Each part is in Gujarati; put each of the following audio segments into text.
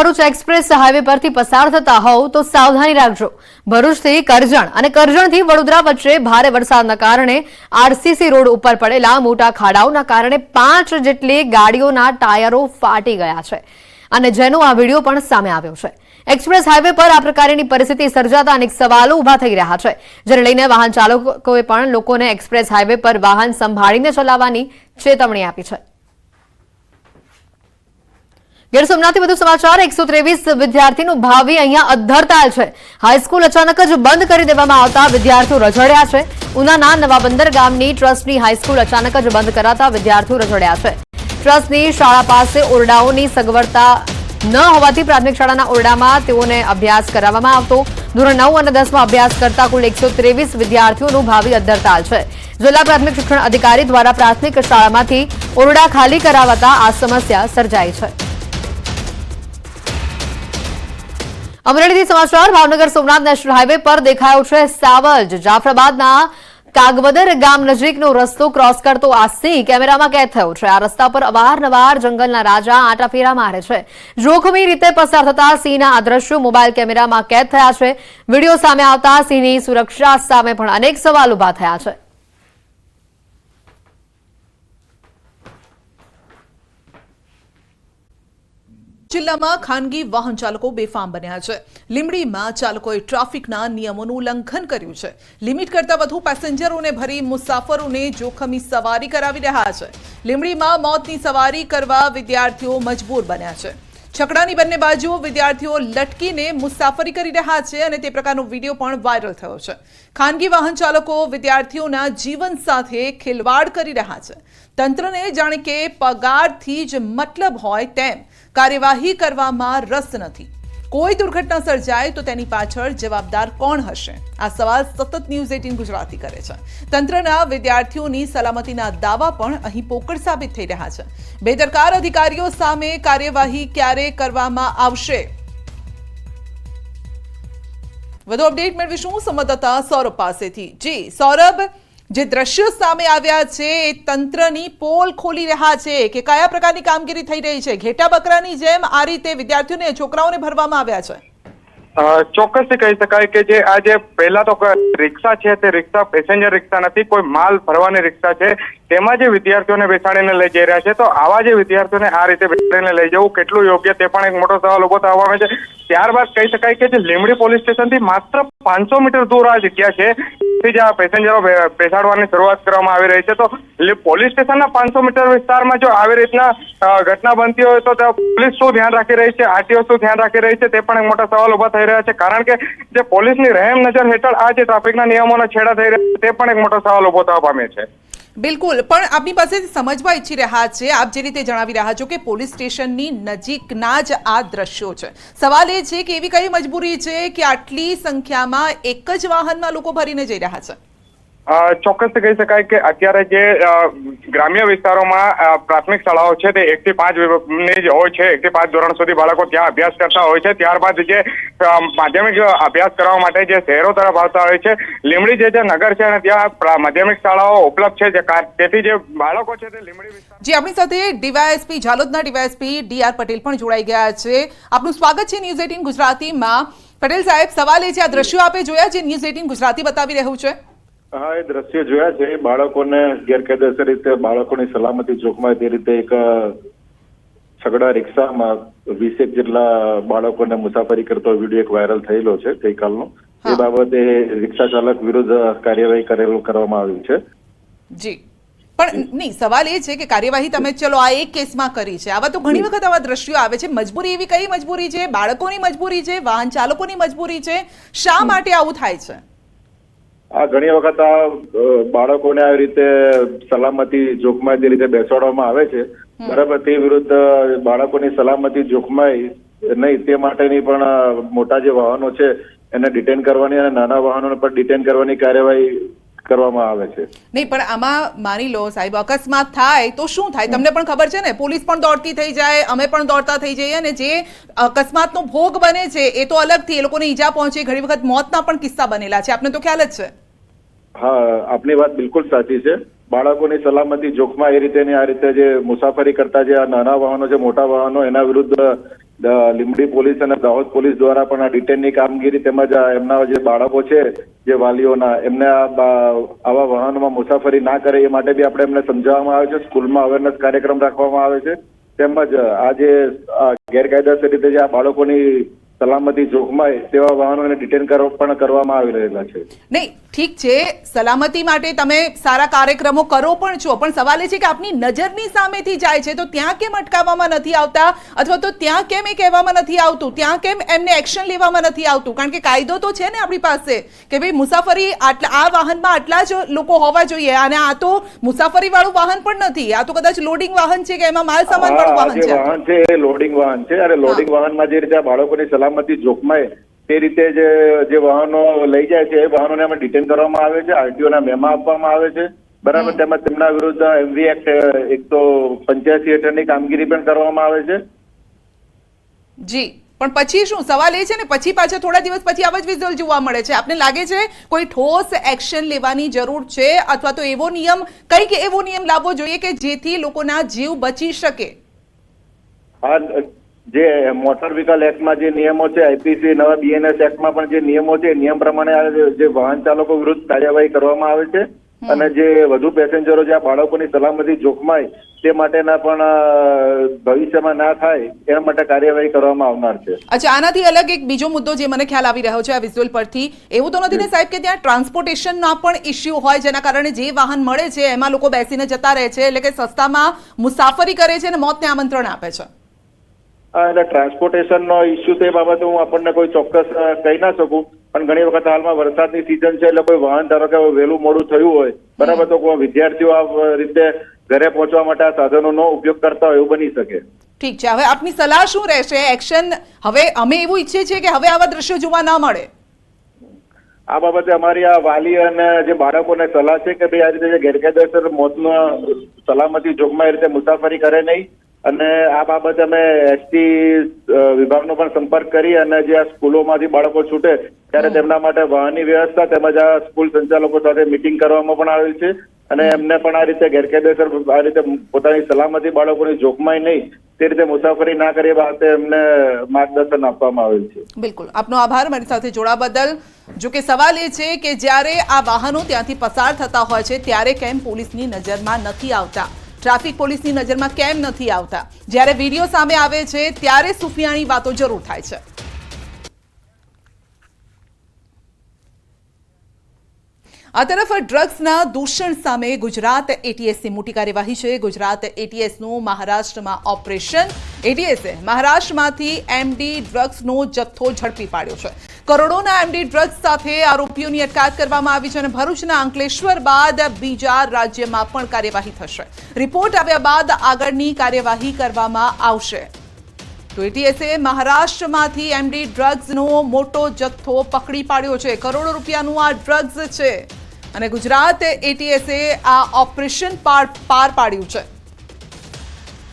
ભરૂચ એક્સપ્રેસ હાઈવે પરથી પસાર થતા હોવ તો સાવધાની રાખજો. ભરૂચથી કરજણ અને કરજણથી વડોદરા વચ્ચે ભારે વરસાદના કારણે આરસીસી રોડ ઉપર પડેલા મોટા ખાડાઓના કારણે પાંચ જેટલી ગાડીઓના ટાયરો ફાટી ગયા છે. અને જેનો આ વીડિયો પણ સામે આવ્યો છે. એક્સપ્રેસ હાઈવે પર આ પ્રકારની પરિસ્થિતિ સર્જાતા અનેક સવાલો ઊભા થઈ રહ્યા છે. જેને લઈને વાહન ચાલકોએ પણ લોકોને એક્સપ્રેસ હાઈવે પર વાહન સંભાળીને ચલાવવાની ચેતવણી આપી છે. ગીર સોમનાથથી વધુ સમાચાર, એકસો ત્રેવીસ વિદ્યાર્થીનું ભાવિ અહીંયા અધ્ધરતાલ છે. હાઈસ્કૂલ અચાનક જ બંધ કરી દેવામાં આવતા વિદ્યાર્થીઓ રઝળ્યા છે. ઉનાના નવા બંદર ગામની ટ્રસ્ટની હાઈસ્કૂલ અચાનક જ બંધ કરાતા વિદ્યાર્થીઓ રઝળ્યા છે. ટ્રસ્ટની શાળા પાસે ઓરડાઓની સગવડતા ન હોવાથી પ્રાથમિક શાળાના ઓરડામાં તેઓને અભ્યાસ કરાવવામાં આવતો. ધોરણ નવ અને દસમાં અભ્યાસ કરતા કુલ એકસો ત્રેવીસ વિદ્યાર્થીઓનું ભાવિ અધ્ધરતાલ છે. જિલ્લા પ્રાથમિક શિક્ષણ અધિકારી દ્વારા પ્રાથમિક શાળામાંથી ઓરડા ખાલી કરાવતા આ સમસ્યા સર્જાઈ છે. અમરેલીથી સમાચાર, ભાવનગર સોમનાથ નેશનલ હાઈવે પર દેખાયો છે સાવજ. જાફરાબાદના કાગવદર ગામ નજીકનો રસ્તો ક્રોસ કરતો આ સિંહ કેમેરામાં કેદ થયો છે. આ રસ્તા પર અવારનવાર જંગલના રાજા આંટાફેરા મારે છે. જોખમી રીતે પસાર થતા સિંહના આ દ્રશ્યો મોબાઈલ કેમેરામાં કેદ થયા છે. વીડિયો સામે આવતા સિંહની સુરક્ષા સામે પણ અનેક સવાલ ઊભા થયા છે. જિલ્લામાં ખાનગી વાહન ચાલકો બેફામ બન્યા છે. લીંબડીમાં ચાલકોએ ટ્રાફિકના નિયમોનું ઉલ્લંઘન કર્યું છે. લિમિટ કરતા વધુ પેસેન્જરોને ભરી મુસાફરોને જોખમી સવારી કરાવી રહ્યા છે. લીંબડીમાં મોતની સવારી કરવા વિદ્યાર્થીઓ મજબૂર બન્યા છે. છકડાની બંને બાજુ વિદ્યાર્થીઓ લટકીને મુસાફરી કરી રહ્યા છે અને તે પ્રકારનો વીડિયો પણ વાયરલ થયો છે. ખાનગી વાહન ચાલકો વિદ્યાર્થીઓના જીવન સાથે ખેલવાડ કરી રહ્યા છે. તંત્રને જાણે કે પગારથી જ મતલબ હોય તેમ કાર્યવાહી કરવામાં રસ નથી. કોઈ દુર્ઘટના સર્જાય તો તેની પાછળ જવાબદાર કોણ હશે? આ સવાલ સતત ન્યૂઝ એટીન ગુજરાતી કરે છે. તંત્રના વિદ્યાર્થીઓની સલામતીના દાવા પણ અહીં પોકળ સાબિત થઈ રહ્યા છે. બેદરકાર અધિકારીઓ સામે કાર્યવાહી ક્યારે કરવામાં આવશે? વધુ અપડેટ મેળવીશું સંવાદદાતા સૌરભ પાસેથી. જી, સૌરભ જે દ્રશ્યો સામે આવ્યા છે એ તંત્રની પોલ ખોલી રહ્યા છે કે કયા પ્રકારની કામગીરી થઈ રહી છે? ઘેટા બકરાની જેમ આ રીતે વિદ્યાર્થીઓને છોકરાઓને ભરવામાં આવ્યા છે. અ, ચોક્કસથી કહી શકાય કે જે આ જે પહેલા તો રિક્ષા છે તે રિક્ષા પેસેન્જર રિક્ષા નથી કોઈ માલ ભરવાની રિક્ષા છે. તેમાં જે વિદ્યાર્થીઓને બેસાડીને લઈ જઈ રહ્યા છે, તો આવા જે વિદ્યાર્થીઓને આ રીતે બેસાડીને લઈ જવું કેટલું યોગ્ય તે પણ એક મોટો સવાલ ઊભો થવા છે. ત્યારબાદ કહી શકાય કે જે લીમડી પોલીસ સ્ટેશનથી માત્ર પાંચસો મીટર દૂર આ જગ્યા છે થી જ પેસેન્જરો બેસાડવાની શરૂઆત કરવામાં આવી રહી છે. તો પોલીસ સ્ટેશનના પાંચસો મીટર વિસ્તારમાં જો આવી રીતના ઘટના બનતી હોય તો પોલીસ શું ધ્યાન રાખી રહી છે, આરટીઓ શું ધ્યાન રાખી રહી છે તે પણ એક મોટા સવાલ ઊભા થઈ રહ્યા છે. કારણ કે જે પોલીસની રહેમ નજર હેઠળ આ જે ટ્રાફિકના નિયમોના છેડા થઈ રહ્યા છે તે પણ એક મોટો સવાલ ઊભો થવા પામે છે. બિલકુલ. પણ આપની પાસેથી સમજવા ઈચ્છી રહ્યા છે. આપ જે રીતે જણાવી રહ્યા છો કે પોલીસ સ્ટેશનની નજીકના જ આ દ્રશ્યો છે. સવાલ એ છે કે એવી કઈ મજબૂરી છે કે આટલી સંખ્યામાં એક જ વાહનમાં લોકો ભરીને જઈ રહ્યા છે? અ, ચોક્કસથી કહી શકાય કે અત્યારે જે ગ્રામ્ય વિસ્તારોમાં પ્રાથમિક શાળાઓ છે તે એકથી પાંચની જ હોય છે એક થી પાંચ ધોરણ સુધી બાળકો ત્યાં અભ્યાસ કરતા હોય છે. ત્યારબાદ જે માધ્યમિક અભ્યાસ કરવા માટે જે શહેરો તરફ આવતા હોય છે લીમડી જે જે નગર છે અને ત્યાં માધ્યમિક શાળાઓ ઉપલબ્ધ છે તેથી જે બાળકો છે તે લીમડી જી આપણી સાથે ડીવાયએસપી ઝાલોદના ડીવાયએસપી ડી આર પટેલ પણ જોડાઈ ગયા છે. આપનું સ્વાગત છે ન્યૂઝ એટીન ગુજરાતીમાં. પટેલ સાહેબ સવાલ એ છે આ દ્રશ્યો આપે જોયા જે ન્યૂઝ એટીન ગુજરાતી બતાવી રહ્યું છે? હા એ દ્રશ્યો જોયા છે. બાળકોને ગેરકાયદેસર રીતે બાળકોની સલામતી જોખમાય તે રીતે એક છગડા રિક્ષામાં વીસેક જેટલા બાળકોને મુસાફરી કરતો વીડિયો એક વાયરલ થયેલો છે ગઈકાલનો. એ બાબતે રિક્ષા ચાલક વિરુદ્ધ કાર્યવાહી કરેલું કરવામાં આવ્યું છે. જી. પણ નહીં સવાલ એ છે કે કાર્યવાહી તમે ચલો આ એક કેસમાં કરી છે. આવા તો ઘણી વખત આવા દ્રશ્યો આવે છે. મજબૂરી એવી કઈ મજબૂરી છે? બાળકોની મજબૂરી છે? વાહન ચાલકોની મજબૂરી છે? શા માટે આવું થાય છે? આ ઘણી વખત આ બાળકોને આવી રીતે સલામતી જોખમાય તે રીતે બેસાડવામાં આવે છે. બરાબર તે વિરુદ્ધ બાળકોની સલામતી જોખમાય નહીં તે માટેની પણ મોટા જે વાહનો છે એને ડિટેન કરવાની અને નાના વાહનો પણ ડિટેન કરવાની કાર્યવાહી કરવામાં આવે છે. નહીં પણ આમાં માની લો સાહેબ અકસ્માત થાય તો શું થાય? તમને પણ ખબર છે ને પોલીસ પણ દોડતી થઈ જાય અમે પણ દોડતા થઈ જઈએ અને જે અકસ્માતનો ભોગ બને છે એ તો અલગથી એ લોકોને ઈજા પહોંચે. ઘણી વખત મોતના પણ કિસ્સા બનેલા છે. આપને તો ખ્યાલ જ છે. હા આપની વાત બિલકુલ સાચી છે. બાળકોની સલામતી જોખમાં એ રીતે આ રીતે જે મુસાફરી કરતા જે નાના વાહનો છે મોટા વાહનો એના વિરુદ્ધ લીંબડી પોલીસ અને દાહોદ પોલીસ દ્વારા પણ આ ડિટેનની કામગીરી તેમજ એમના જે બાળકો છે, જે વાલીઓના, એમને આવા વાહનોમાં મુસાફરી ના કરે એ માટે બી આપણે એમને સમજાવવામાં આવે છે. સ્કૂલમાં અવેરનેસ કાર્યક્રમ રાખવામાં આવે છે. તેમજ આ જે ગેરકાયદેસર રીતે જે આ બાળકોની સલામતી જોખમાય તેવા વાહનોને ડિટેન પણ કરવામાં આવી રહેલા છે. નહીં ઠીક છે સલામતી માટે તમે સારા કાર્યક્રમો કરો પણ છો પણ સવાલ એ છે કે આપની નજરની સામેથી જાય છે તો ત્યાં કેમ અટકાવવામાં નથી આવતા? અથવા તો ત્યાં કેમ એ કહેવામાં નથી આવતું? ત્યાં કેમ એમને એક્શન લેવામાં નથી આવતું? કારણ કે કાયદો તો છે ને આપણી પાસે કે ભાઈ મુસાફરી આટલા આ વાહનમાં આટલા જ લોકો હોવા જોઈએ અને આ તો મુસાફરી વાળું વાહન પણ નથી આ તો કદાચ લોડિંગ વાહન છે કે એમાં માલ સામાન વાળું વાહન છે? વાહન છે લોડિંગ વાહન છે અને લોડિંગ વાહનમાં જે રીતે બાળકોની સલામતી જોખમાય તે રીતે જે જે વાહનો લઈ જાય છે એ વાહનોને અમે ડિટેન કરવામાં આવે છે આરટીઓના મેમા આપવામાં આવે છે. બરાબર તેમજ તેમના વિરુદ્ધ એમવી એક્ટ એકસો પંચ્યાસી હેઠળની કામગીરી પણ કરવામાં આવે છે. જી પણ પછી શું? સવાલ એ છે ને પછી પાછા થોડા દિવસ પછી આવા જ વિઝ્યુઅલ જોવા મળે છે. આપને લાગે છે કોઈ ઠોસ એક્શન લેવાની જરૂર છે? અથવા તો એવો નિયમ કંઈક એવો નિયમ લાવવો જોઈએ કે જેથી લોકોના જીવ બચી શકે? આ જે મોટર વ્હીકલ એક્ટમાં જે નિયમો છે આઈપીસી નવા બીએનએસ એક્ટમાં પણ જે નિયમો છે નિયમ પ્રમાણે જે- વાહન ચાલકો વિરુદ્ધ કાર્યવાહી કરવામાં આવે છે. અને જે વધુ પેસેન્જરો જે આ બાળકોની સલામતી જોખમાય તે માટેના પણ ભવિષ્યમાં ના થાય એના માટે કાર્યવાહી કરવામાં આવનાર છે. અચ્છા આનાથી અલગ એક બીજો મુદ્દો જે મને ખ્યાલ આવી રહ્યો છે આ વિઝ્યુઅલ પરથી. એવું તો નથી ને સાહેબ કે ત્યાં ટ્રાન્સપોર્ટેશનના પણ ઇસ્યુ હોય જેના કારણે જે વાહન મળે છે એમાં લોકો બેસીને જતા રહે છે એટલે કે સસ્તામાં મુસાફરી કરે છે અને મોતને આમંત્રણ આપે છે. એટલે ટ્રાન્સપોર્ટેશનનો ઇસ્યુ તે બાબતે હું આપણને કોઈ ચોક્કસ કહી ના શકું. પણ ઘણી વખત હાલમાં વરસાદની સિઝન છે એટલે કોઈ વાહન ધારો કે વહેલું મોડું થયું હોય બરાબર તો કોઈ વિદ્યાર્થીઓ આ રીતે ઘરે પહોંચવા માટે આ સાધનોનો ઉપયોગ કરતા હોય એવું બની શકે. ઠીક છે. હવે આપની સલાહ શું રહેશે? એક્શન હવે અમે એવું ઈચ્છીએ છીએ કે હવે આવા દ્રશ્યો જોવા ના મળે. આ બાબતે અમારી આ વાલી અને જે બાળકોને સલાહ છે કે ભાઈ આ રીતે જે ગેરકાયદેસર મોતનો સલામતી જોખમાં એ રીતે મુસાફરી કરે નહીં અને આ બાબતે અમે એસટી વિભાગનો પણ સંપર્ક કરી અને જે આ સ્કૂલોમાંથી બાળકો છૂટે ત્યારે તેમના માટે વાહનની વ્યવસ્થા તેમજ આ સ્કૂલ સંચાલકો સાથે મિટિંગ કરવામાં પણ આવેલ છે. અને એમને પણ આ રીતે ગેરકાયદેસર આ રીતે પોતાની સલામતી બાળકોની જોખમાઈ નહીં તે રીતે મુસાફરી ના કરીએ બાબતે એમને માર્ગદર્શન આપવામાં આવેલ છે. બિલકુલ. આપનો આભાર. મારી સાથે જોડા બદલ. જો કે સવાલ એ છે કે જ્યારે આ વાહનો ત્યાંથી પસાર થતા હોય છે ત્યારે કેમ પોલીસની નજરમાં નથી આવતા? ટ્રાફિક પોલીસની નજરમાં કેમ નથી આવતા? જ્યારે વીડિયો સામે આવે છે, ત્યારે સુફિયાની વાતો જરૂર થાય છે. આ તરફ ડ્રગ્સના દૂષણ સામે ગુજરાત એટીએસની મોટી કાર્યવાહી છે. ગુજરાત એટીએસનું મહારાષ્ટ્રમાં ઓપરેશન. એટીએસે મહારાષ્ટ્રમાંથી એમડી ડ્રગ્સનો જથ્થો ઝડપી પાડ્યો છે. કરોડોના એમડી ડ્રગ્સ સાથે આરોપીઓની અટકાયત કરવામાં આવી છે અને ભરૂચના અંકલેશ્વર બાદ બીજા રાજ્યમાં પણ કાર્યવાહી થશે. રિપોર્ટ આવ્યા બાદ આગળની કાર્યવાહી કરવામાં આવશે. તો એટીએસે મહારાષ્ટ્રમાંથી એમડી ડ્રગ્સનો મોટો જથ્થો પકડી પાડ્યો છે. કરોડો રૂપિયાનું આ ડ્રગ્સ છે. અને ગુજરાત એટીએસે આ ઓપરેશન પાર પાર પાડ્યું છે.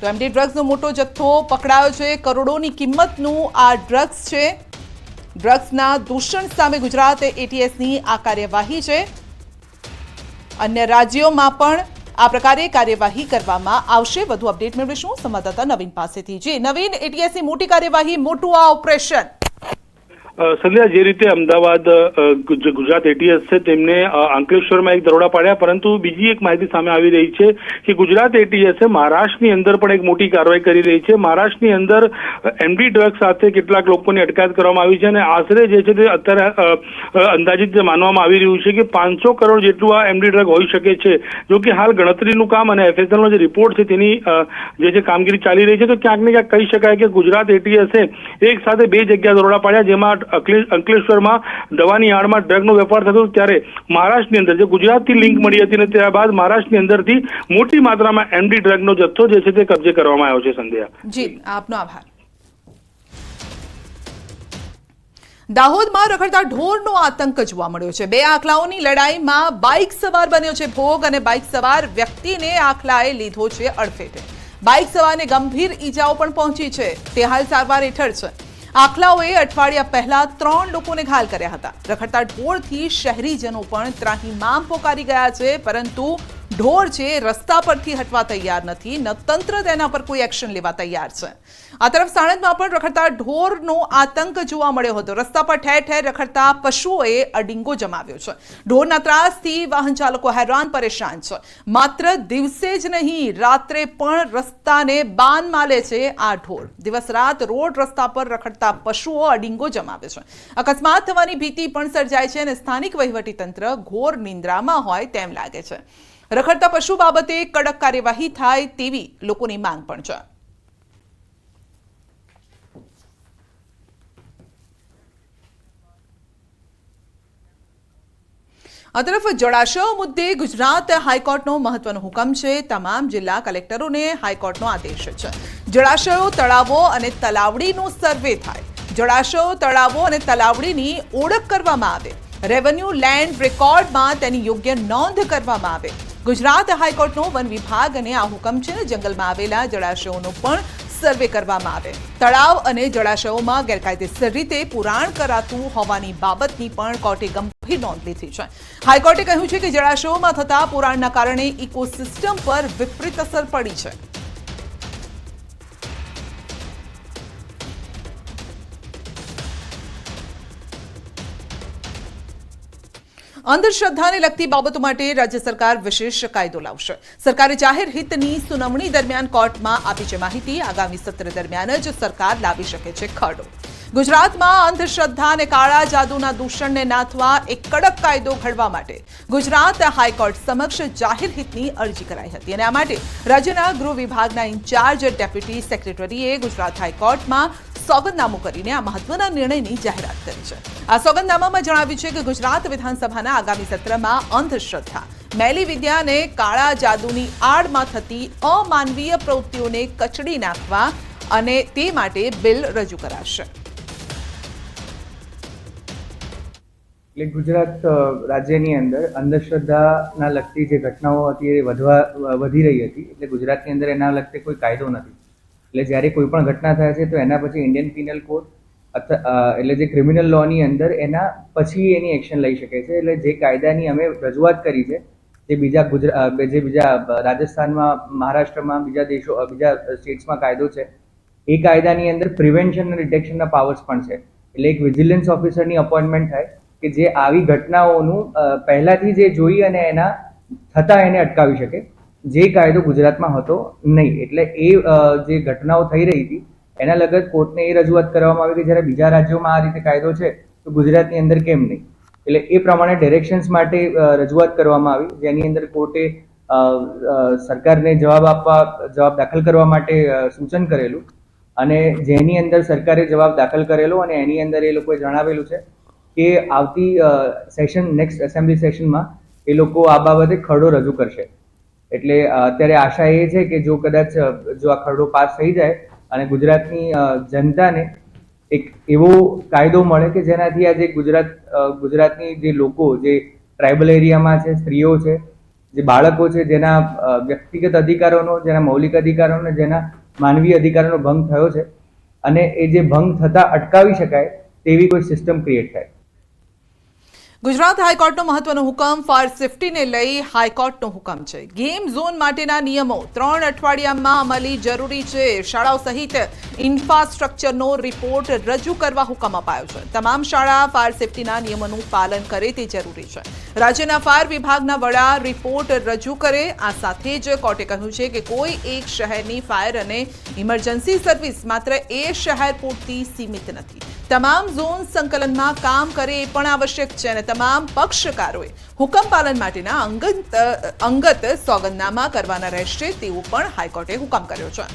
તો એમડી ડ્રગ્સનો મોટો જથ્થો પકડાયો છે. કરોડોની કિંમતનું આ ડ્રગ્સ છે. ડ્રગ્સના દૂષણ સામે ગુજરાત એટીએસની આ કાર્યવાહી છે. અન્ય રાજ્યોમાં પણ આ પ્રકારે કાર્યવાહી કરવામાં આવશે. વધુ અપડેટ મેળવીશું સંવાદદાતા નવીન પાસેથી. જી, નવીન એટીએસની મોટી કાર્યવાહી, મોટું આ ઓપરેશન. સંધ્યા, જે રીતે અમદાવાદ ગુજરાત એટીએસ છે, તેમને અંકલેશ્વરમાં એક દરોડા પાડ્યા, પરંતુ બીજી એક માહિતી સામે આવી રહી છે કે ગુજરાત એટીએસે મહારાષ્ટ્રની અંદર પણ એક મોટી કાર્યવાહી કરી રહી છે. મહારાષ્ટ્રની અંદર એમડી ડ્રગ સાથે કેટલાક લોકોની અટકાયત કરવામાં આવી છે અને આશરે જે છે તે અત્યારે અંદાજિત જે માનવામાં આવી રહ્યું છે કે પાંચસો કરોડ જેટલું આ એમડી ડ્રગ હોઈ શકે છે. જો કે હાલ ગણતરીનું કામ અને એફએસએલનો જે રિપોર્ટ છે તેની જે છે કામગીરી ચાલી રહી છે, તો ક્યાંક ને ક્યાંક કહી શકાય કે ગુજરાત એટીએસે એક સાથે બે જગ્યા દરોડા પાડ્યા, જેમાં અંકલેશ્વરમાં દવાની આડમાં ડ્રગનો વેપાર થતો ત્યારે મહારાષ્ટ્રની અંદર જે ગુજરાતથી લિંક મળી હતી અને ત્યારબાદ મહારાષ્ટ્રની અંદરથી મોટી માત્રામાં એમડી ડ્રગનો જથ્થો જે છે તે કબજે કરવામાં આવ્યો છે, સંધ્યા. જી, આપનો આભાર. દાહોદમાં રખડતા ઢોરનો આતંક જોવા મળ્યો છે. બે આખલાઓની લડાઈમાં બાઇક સવાર બન્યો છે ભોગ અને બાઇક સવાર વ્યક્તિને આખલાએ લીધો છે અડફેટે. બાઇક સવારને ગંભીર ઈજાઓ પણ પહોંચી છે. તે હાલ સારવાર હેઠળ છે. આખલાઓએ અઠવાડિયા પહેલા ત્રણ લોકોને ઘાયલ કર્યા હતા. રખડતા ઢોરથી શહેરીજનો પણ ત્રાહીમામ પોકારી ગયા છે, પરંતુ ઢોર છે રસ્તા પરથી હટવા તૈયાર નથી, ન તંત્ર તેના પર કોઈ એક્શન લેવા તૈયાર છે. આ તરફ સાણંદમાં પણ રખડતા ઢોરનો આતંક જોવા મળ્યો હતો. રસ્તા પર ઠેર ઠેર રખડતા પશુઓએ અડિંગો જમાવ્યો છે. ઢોરના ત્રાસથી વાહન ચાલકો હેરાન પરેશાન છે. માત્ર દિવસે જ નહીં, રાત્રે પણ રસ્તાને બાન માલે છે આ ઢોર. દિવસ રાત રોડ રસ્તા પર રખડતા પશુઓ અડિંગો જમાવે છે. અકસ્માત થવાની ભીતિ પણ સર્જાય છે અને સ્થાનિક વહીવટીતંત્ર ઘોર નિંદ્રામાં હોય તેમ લાગે છે. રખડતા પશુ બાબતે કડક કાર્યવાહી થાય તેવી લોકોની માંગ પણ છે. આ તરફ જળાશયો મુદ્દે ગુજરાત હાઈકોર્ટનો મહત્વનો હુકમ છે. તમામ જિલ્લા કલેક્ટરોને હાઈકોર્ટનો આદેશ છે. જળાશયો, તળાવો અને તલાવડીનો સર્વે થાય. જળાશયો, તળાવો અને તલાવડીની ઓળખ કરવામાં આવે. રેવન્યુ લેન્ડ રેકોર્ડમાં તેની યોગ્ય નોંધ કરવામાં આવે. ગુજરાત હાઈકોર્ટનો વન વિભાગ અને આ હુકમ છે, જંગલમાં આવેલા જળાશયોનો પણ સર્વે કરવામાં આવે. તળાવ અને જળાશયોમાં ગેરકાયદેસર રીતે પુરાણ કરાતું હોવાની બાબતની પણ કોર્ટે ગંભીર નોંધ લીધી છે. હાઈકોર્ટે કહ્યું છે કે જળાશયોમાં થતા પુરાણના કારણે ઇકોસિસ્ટમ પર વિપરીત અસર પડી છે. અંધશ્રદ્ધાને લગતી બાબતો માટે રાજ્ય સરકાર વિશેષ કાયદો લાવશે. સરકારે જાહેર હિતની સુનાવણી દરમિયાન કોર્ટમાં આપી છે માહિતી. આગામી સત્ર દરમિયાન જ સરકાર લાવી શકે છે ખરડો. ગુજરાતમાં અંધશ્રદ્ધા અને કાળા જાદુના દૂષણને નાથવા એક કડક કાયદો ઘડવા માટે ગુજરાત હાઈકોર્ટ સમક્ષ જાહેર હિતની અરજી કરાઈ હતી અને આ માટે રાજ્યના ગૃહ વિભાગના ઇન્ચાર્જ ડેપ્યુટી સેક્રેટરીએ ગુજરાત હાઈકોર્ટમાં સોગંદનામું કરીને આ મહત્વના નિર્ણયની જાહેરાત કરી છે. આ સોગંદનામામાં જણાવ્યું છે કે ગુજરાત વિધાનસભાના આગામી સત્રમાં અંધશ્રદ્ધા, મેલી વિદ્યાને કાળા જાદુની આડમાં થતી અમાનવીય પ્રવૃત્તિઓને કચડી નાખવા અને તે માટે બિલ રજૂ કરાશે. એટલે ગુજરાત રાજ્યની અંદર અંધશ્રદ્ધાના લગતી જે ઘટનાઓ હતી એ વધવા વધી રહી હતી. એટલે ગુજરાતની અંદર એના લગતે કોઈ કાયદો નથી. એટલે જ્યારે કોઈ પણ ઘટના થાય છે, તો એના પછી ઇન્ડિયન પિનલ કોડ એટલે જે ક્રિમિનલ લોની અંદર એના પછી એની એક્શન લઈ શકે છે. એટલે જે કાયદાની અમે રજૂઆત કરી છે, જે બીજા ગુજરાત જે બીજા રાજસ્થાનમાં, મહારાષ્ટ્રમાં, બીજા દેશો બીજા સ્ટેટ્સમાં કાયદો છે, એ કાયદાની અંદર પ્રિવેન્શન અને ડિટેક્શનના પાવર્સ પણ છે. એટલે એક વિજિલન્સ ઓફિસરની અપોઇન્ટમેન્ટ થાય કે જે આવી ઘટનાઓનું પહેલાંથી જે જોઈ અને એના થતા એને અટકાવી શકે. જે કાયદો ગુજરાતમાં હતો, નહીં. એટલે એ જે ઘટનાઓ થઈ રહી હતી, એના લગત કોર્ટને એ રજૂઆત કરવામાં આવી કે જ્યારે બીજા રાજ્યોમાં આ રીતે કાયદો છે, તો ગુજરાતની અંદર કેમ નહીં? એટલે એ પ્રમાણે ડિરેક્શન્સ માટે રજૂઆત કરવામાં આવી, જેની અંદર કોર્ટે સરકારને જવાબ આપવા, જવાબ દાખલ કરવા માટે સૂચન કરેલું અને જેની અંદર સરકારે જવાબ દાખલ કરેલો અને એની અંદર એ લોકોએ જણાવેલું છે કે આવતી સેશન, નેક્સ્ટ એસેમ્બલી સેશનમાં એ લોકો આ બાબતે ખરડો રજૂ કરશે. એટલે અત્યારે આશા એ છે કે જો કદાચ જો આ ખરડો પાસ થઈ જાય અને ગુજરાતની જનતાને એક એવો કાયદો મળે કે જેનાથી આજે ગુજરાત ગુજરાતની જે લોકો, જે ટ્રાઇબલ એરિયામાં છે, સ્ત્રીઓ છે, જે બાળકો છે, જેના વ્યક્તિગત અધિકારોનો, જેના મૌલિક અધિકારોનો, જેના માનવીય અધિકારોનો ભંગ થયો છે અને એ જે ભંગ થતા અટકાવી શકાય તેવી કોઈ સિસ્ટમ ક્રિએટ થાય. ગુજરાત હાઈકોર્ટનો મહત્વનો હુકમ, ફાયર સેફટીને લઈ હાઈકોર્ટનો હુકમ છે. ગેમ ઝોન માટેના નિયમો ત્રણ અઠવાડિયામાં અમલી જરૂરી છે. શાળાઓ સહિત ઇન્ફ્રાસ્ટ્રક્ચરનો રિપોર્ટ રજૂ કરવા હુકમ અપાયો છે. તમામ શાળા ફાયર સેફટીના નિયમોનું પાલન કરે તે જરૂરી છે. રાજ્યના ફાયર વિભાગના વડા રિપોર્ટ રજૂ કરે. આ સાથે જ કોર્ટે કહ્યું છે કે કોઈ એક શહેરની ફાયર અને ઇમરજન્સી સર્વિસ માત્ર એ શહેર પૂરતી સીમિત નથી. તમામ ઝોન સંકલનમાં કામ કરે એ પણ આવશ્યક છે અને તમામ પક્ષકારોએ હુકમ પાલન માટેના અંગત અંગત સોગંદનામા કરવાના રહેશે તેવું પણ હાઈકોર્ટે હુકમ કર્યો છે.